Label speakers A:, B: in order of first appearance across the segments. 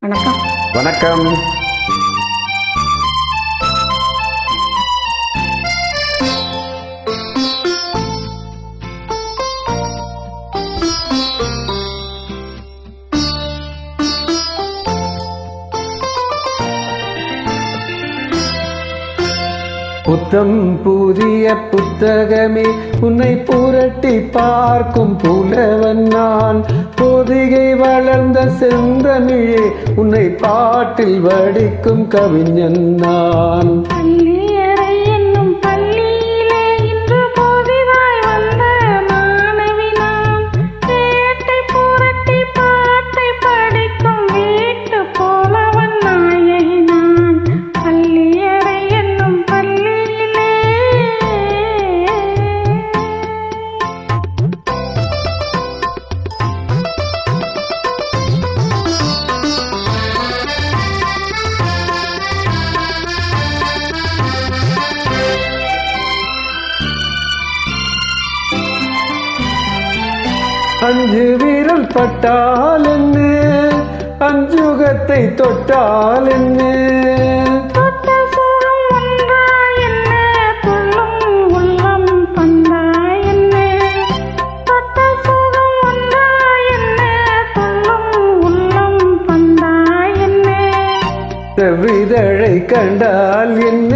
A: வணக்கம்.
B: வணக்கம். புத்தம் புதிய புத்தகமே உன்னை புரட்டி பார்க்கும் புலவன் நான். பொதிகை வளர்ந்த செந்தமிழே உன்னை பாட்டில் வடிக்கும் கவிஞன் நான். அஞ்சு வீரல் பட்டால் என்ன? அஞ்சுகத்தை தொட்டால் என்ன? செவ்விதழை கண்டால் என்ன?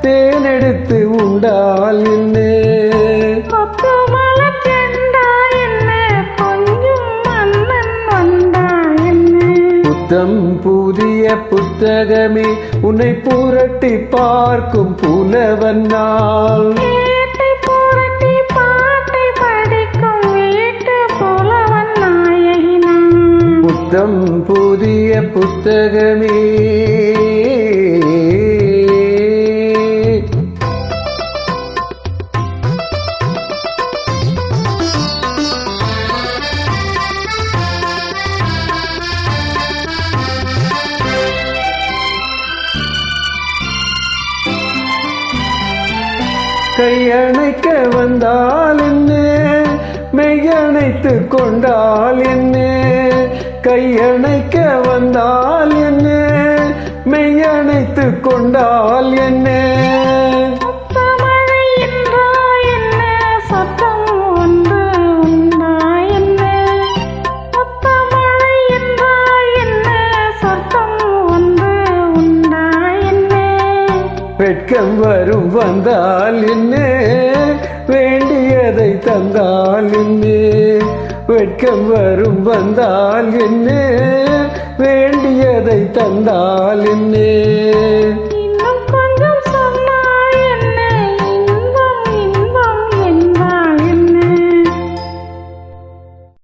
B: தேனெடுத்து உண்டால் என்ன? புத்தம் புதிய புத்தகமே உன்னை புரட்டி பார்க்கும் புலவன் நாள் புத்தம் புதிய புத்தகமே கையணைக்க வந்தால் என்ன? மெய்யணைத்து கொண்டால் என்ன? கையணைக்க வந்தால் என்ன? மெய்யணைத்து கொண்டால்
A: என்ன?
B: வெட்கம் வரும் வந்தால் என்ன வேண்டியதை தந்தால் என்ன வெட்கம் வரும் வந்தால் என்ன வேண்டியதை தந்தால் என்ன